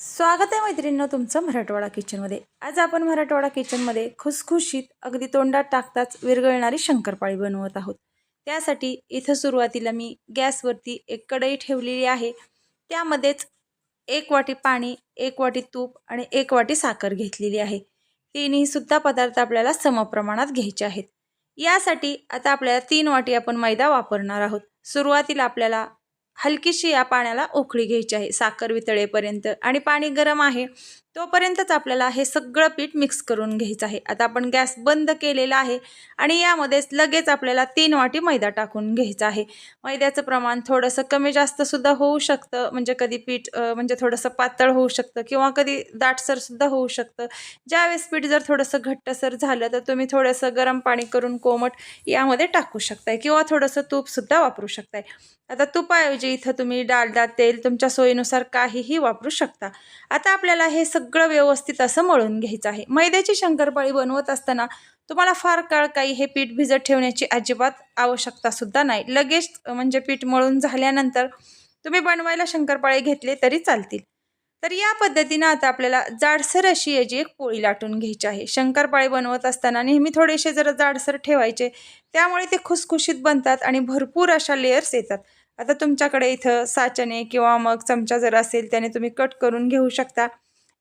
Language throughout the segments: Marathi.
स्वागत आहे मैत्रिणींनो तुमचं मराठवाडा किचनमध्ये. आज आपण मराठवाडा किचनमध्ये खुसखुशीत अगदी तोंडात टाकताच विरघळणारी शंकरपाळी बनवत आहोत. त्यासाठी इथं सुरुवातीला मी गॅसवरती एक कढई ठेवलेली आहे. त्यामध्येच एक वाटी पाणी एक वाटी तूप आणि एक वाटी साखर घेतलेली आहे. तिन्हीसुद्धा पदार्थ आपल्याला समप्रमाणात घ्यायचे आहेत. यासाठी आता आपल्याला तीन वाटी आपण मैदा वापरणार आहोत. सुरुवातीला आपल्याला हलकीशी या पाण्याला उकळी घ्यायची आहे. साखर वितळेपर्यंत आणि पाणी गरम आहे. तोपर्यंतच आपल्याला हे सगळं पीठ मिक्स करून घ्यायचं आहे. आता आपण गॅस बंद केलेला आहे आणि यामध्येच लगेच आपल्याला तीन वाटी मैदा टाकून घ्यायचा आहे. मैद्याचं प्रमाण थोडंसं कमी जास्तसुद्धा होऊ शकतं म्हणजे कधी पीठ म्हणजे थोडंसं पातळ होऊ शकतं किंवा कधी दाटसरसुद्धा होऊ शकतं. ज्यावेळेस पीठ जर थोडंसं घट्टसर झालं तर तुम्ही थोडंसं गरम पाणी करून कोमट यामध्ये टाकू शकताय किंवा थोडंसं तूपसुद्धा वापरू शकताय. आता तुपाऐवजी इथं तुम्ही डालडा तेल तुमच्या सोयीनुसार काहीही वापरू शकता. आता आपल्याला हे सगळं व्यवस्थित असं मळून घ्यायचं आहे. मैद्याची शंकरपाळी बनवत असताना तुम्हाला फार काळ काही हे पीठ भिजत ठेवण्याची अजिबात आवश्यकता सुद्धा नाही. लगेच म्हणजे पीठ मळून झाल्यानंतर तुम्ही बनवायला शंकरपाळी घेतले तरी चालतील. तर या पद्धतीनं आता आपल्याला जाडसर अशी याची एक पोळी लाटून घ्यायची आहे. शंकरपाळी बनवत असताना नेहमी थोडेसे जरा जाडसर ठेवायचे. त्यामुळे ते खुसखुशीत बनतात आणि भरपूर अशा लेयर्स येतात. आता तुमच्याकडे इथं साचने किंवा मग चमचा जर असेल त्याने तुम्ही कट करून घेऊ शकता.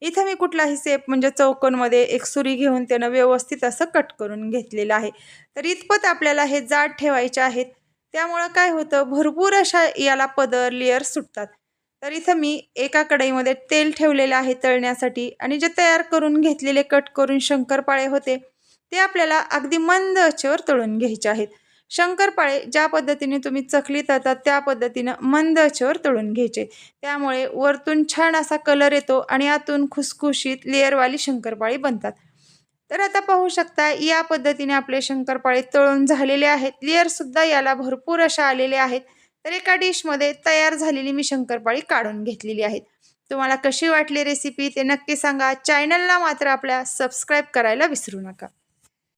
इथं मी कुठलाही सेप म्हणजे चौकोनमध्ये एक सुरी घेऊन त्यानं व्यवस्थित असं कट करून घेतलेलं आहे. तर इतपत आपल्याला हे जाड ठेवायचे आहेत. त्यामुळं काय होतं भरपूर अशा याला पदर लेअर सुटतात. तर इथं मी एका कढईमध्ये तेल ठेवलेलं आहे तळण्यासाठी आणि जे तयार करून घेतलेले कट करून शंकरपाळे होते ते आपल्याला अगदी मंद आचेवर तळून घ्यायचे आहेत. शंकरपाळे ज्या पद्धतीने तुम्ही चकली तळतात त्या पद्धतीनं मंद आचेवर तळून घ्यायचे. त्यामुळे वरतून छान असा कलर येतो आणि आतून खुसखुशीत लेअरवाली शंकरपाळी बनतात. तर आता पाहू शकता या पद्धतीने आपले शंकरपाळे तळून झालेले आहेत. लेअरसुद्धा याला भरपूर अशा आलेले आहेत. तर एका डिशमध्ये तयार झालेली मी शंकरपाळी काढून घेतलेली आहेत. तुम्हाला कशी वाटली रेसिपी ते नक्की सांगा. चॅनलला मात्र आपल्या सबस्क्राईब करायला विसरू नका.